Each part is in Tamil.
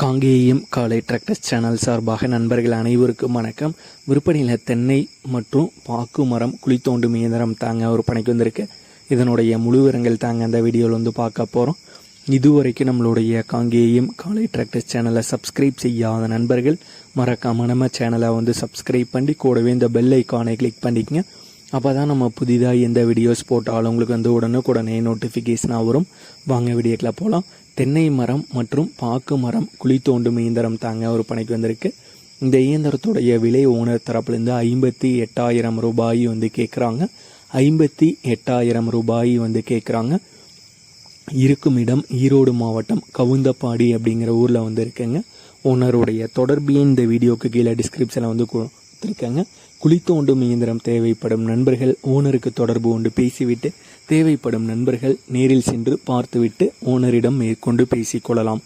காங்கேயம் காலை டிராக்டர் சேனல் சார்பாக நண்பர்கள் அனைவருக்கும் வணக்கம். விற்பனையில் தென்னை மற்றும் பாக்கு மரம் குழி தோண்டும் இயந்திரம் தாங்க ஒரு பணிக்கு வந்திருக்கு. இதனுடைய முழு விவரங்கள் தாங்க அந்த வீடியோவில் வந்து பார்க்க போகிறோம் இதுவரைக்கும் நம்மளுடைய காங்கேயம் காலை டிராக்டர் சேனலை சப்ஸ்கிரைப் செய்யாத நண்பர்கள் மறக்காம நம்ம சேனலை வந்து சப்ஸ்கிரைப் பண்ணி கூடவே இந்த பெல் ஐக்கானை கிளிக் பண்ணிக்கங்க. அப்போ தான் நம்ம புதிதாக எந்த வீடியோஸ் போட்டாலும் உங்களுக்கு வந்து உடனுக்குடனே நோட்டிஃபிகேஷனாக வரும். வாங்க வீடியோக்கில் போகலாம் தென்னை மரம் மற்றும் பாக்கு மரம் குழி தோண்டும் இயந்திரம் தாங்க ஒரு பணிக்கு வந்திருக்கு. இந்த இயந்திரத்துடைய விலை ஓனர் தரப்புலேருந்து ஐம்பத்தி எட்டாயிரம் ரூபாய் வந்து கேட்குறாங்க ஐம்பத்தி எட்டாயிரம் ரூபாய் வந்து கேட்குறாங்க இருக்கும் இடம் ஈரோடு மாவட்டம் கவுந்தப்பாடி அப்படிங்கிற ஊரில் வந்து இருக்குங்க. ஓனருடைய தொடர்பு இந்த வீடியோக்கு கீழே டிஸ்கிரிப்ஷனில் வந்து கொடுத்துருக்காங்க குழி தோண்டும் இயந்திரம் தேவைப்படும் நண்பர்கள் ஓனருக்கு தொடர்பு கொண்டு பேசிவிட்டு தேவைப்படும் நண்பர்கள் நேரில் சென்று பார்த்துவிட்டு ஓனரிடம் மேற்கொண்டு பேசிக்கொள்ளலாம்.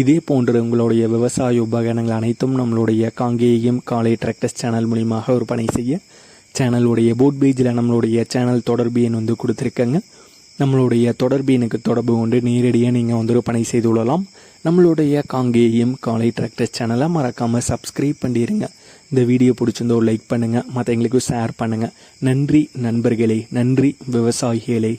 இதே போன்ற உங்களுடைய விவசாய உபகரணங்கள் அனைத்தும் நம்மளுடைய காங்கேயம் காலை டிராக்டர்ஸ் சேனல் மூலியமாக விற்பனை செய்ய சேனலுடைய போட் பேஜில் நம்மளுடைய சேனல் தொடர்பு எண் வந்து கொடுத்துருக்கங்க. நம்மளுடைய தொடர்பு எனக்கு தொடர்பு கொண்டு நேரடியாக நீங்கள் வந்து விற்பனை செய்து கொள்ளலாம். நம்மளுடைய காங்கேயம் காலை டிராக்டர் சேனலை மறக்காமல் சப்ஸ்கிரைப் பண்ணிடுங்க இந்த வீடியோ பிடிச்சிருந்தோ லைக் பண்ணுங்கள் மற்றவங்களுக்கு ஷேர் பண்ணுங்கள் நன்றி நண்பர்களே நன்றி விவசாயிகளே.